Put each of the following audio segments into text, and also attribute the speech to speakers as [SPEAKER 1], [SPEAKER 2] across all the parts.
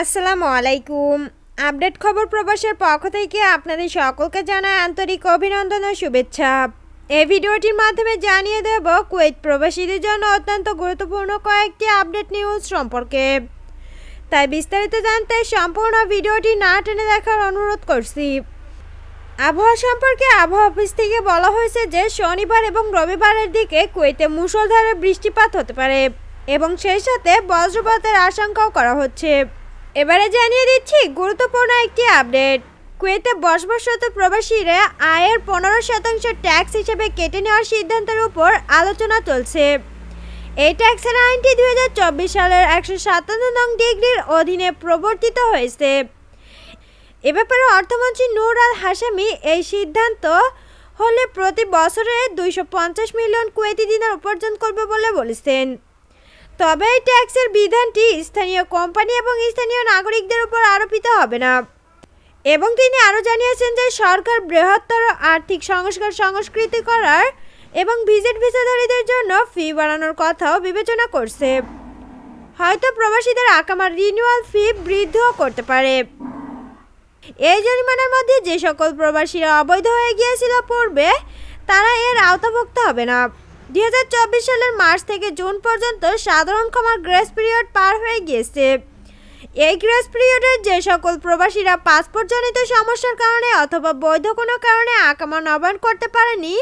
[SPEAKER 1] আসসালামু আলাইকুম। আপডেট খবর প্রবাসের পক্ষ থেকে আপনাদের সকলকে জানায় আন্তরিক অভিনন্দন ও শুভেচ্ছা। এই ভিডিওটির মাধ্যমে জানিয়ে দেব, কুয়েত প্রবাসীদের জন্য অত্যন্ত গুরুত্বপূর্ণ কয়েকটি আপডেট নিউজ সম্পর্কে। তাই বিস্তারিত জানতে সম্পূর্ণ ভিডিওটি না টেনে দেখার অনুরোধ করছি। আবহাওয়া সম্পর্কে আবহাওয়া অফিস থেকে বলা হয়েছে যে, শনিবার এবং রবিবারের দিকে কুয়েতে মুষলধারে বৃষ্টিপাত হতে পারে এবং সেই সাথে বজ্রপাতের আশঙ্কাও করা হচ্ছে। এবারে জানিয়ে দিচ্ছি গুরুত্বপূর্ণ একটি আপডেট। কুয়েতে বসবাসরত প্রবাসীরা আয়ের পনেরো শতাংশ ট্যাক্স হিসেবে কেটে নেওয়ার সিদ্ধান্তের উপর আলোচনা চলছে। এই ট্যাক্সের আইনটি দুই হাজার চব্বিশ সালের একশো সাতান্ন নং ডিগ্রির অধীনে প্রবর্তিত হয়েছে। এ ব্যাপারে অর্থমন্ত্রী নূর আল হাসামি এই সিদ্ধান্ত হলে প্রতি বছরে দুইশো পঞ্চাশ মিলিয়ন কুয়েতি দিনার উপার্জন করবে বলে বলেছেন। তবে এই ট্যাক্সের বিধানটি স্থানীয় কোম্পানি এবং স্থানীয় নাগরিকদের উপর আরোপিত হবে না। এবং তিনি আরও জানিয়েছেন যে সরকার বৃহত্তর আর্থিক সংস্কার সংস্কৃতি করার এবং ভিজিট ভিসাধারীদের জন্য ফি বাড়ানোর কথাও বিবেচনা করছে। হয়তো প্রবাসীদের আকামার রিনিউয়াল ফি বৃদ্ধিও করতে পারে। এই জরিমানার মধ্যে যে সকল প্রবাসীরা অবৈধ হয়ে গিয়েছিল পূর্বে, তারা এর আওতাভুক্ত হবে না। দুই হাজার চব্বিশ সালের মার্চ থেকে জুন পর্যন্ত সাধারণ ক্ষমার গ্রেস পিরিয়ড পার হয়ে গিয়েছে। এই গ্রেস পিরিয়ডের যে সকল প্রবাসীরা পাসপোর্টজনিত সমস্যার কারণে অথবা বৈধ কোনো কারণে আকামা নবায়ন করতে পারেনি,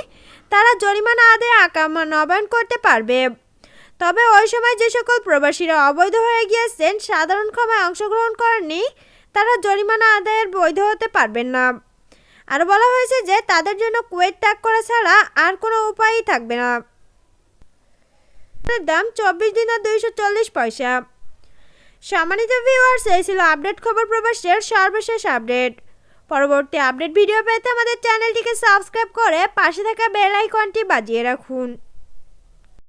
[SPEAKER 1] তারা জরিমানা আদায়ে আকামা নবায়ন করতে পারবে। তবে ওই সময় যে সকল প্রবাসীরা অবৈধ হয়ে গিয়েছেন, সাধারণ ক্ষমায় অংশগ্রহণ করেননি, তারা জরিমানা আদায়ের বৈধ হতে পারবেন না। আর বলা হয়েছে যে, তাদের জন্য কুয়েত ত্যাগ করা ছাড়া আর কোনো উপায়ই থাকবে না। দাম চব্বিশ দিন আর দুইশো চল্লিশ পয়সা। সম্মানিত ভিউয়ার্স এই ছিল আপডেট খবর প্রবাসের সর্বশেষ আপডেট পরবর্তী আপডেট ভিডিও পেতে আমাদের চ্যানেলটিকে সাবস্ক্রাইব করে পাশে থাকা বেল আইকনটি বাজিয়ে রাখুন।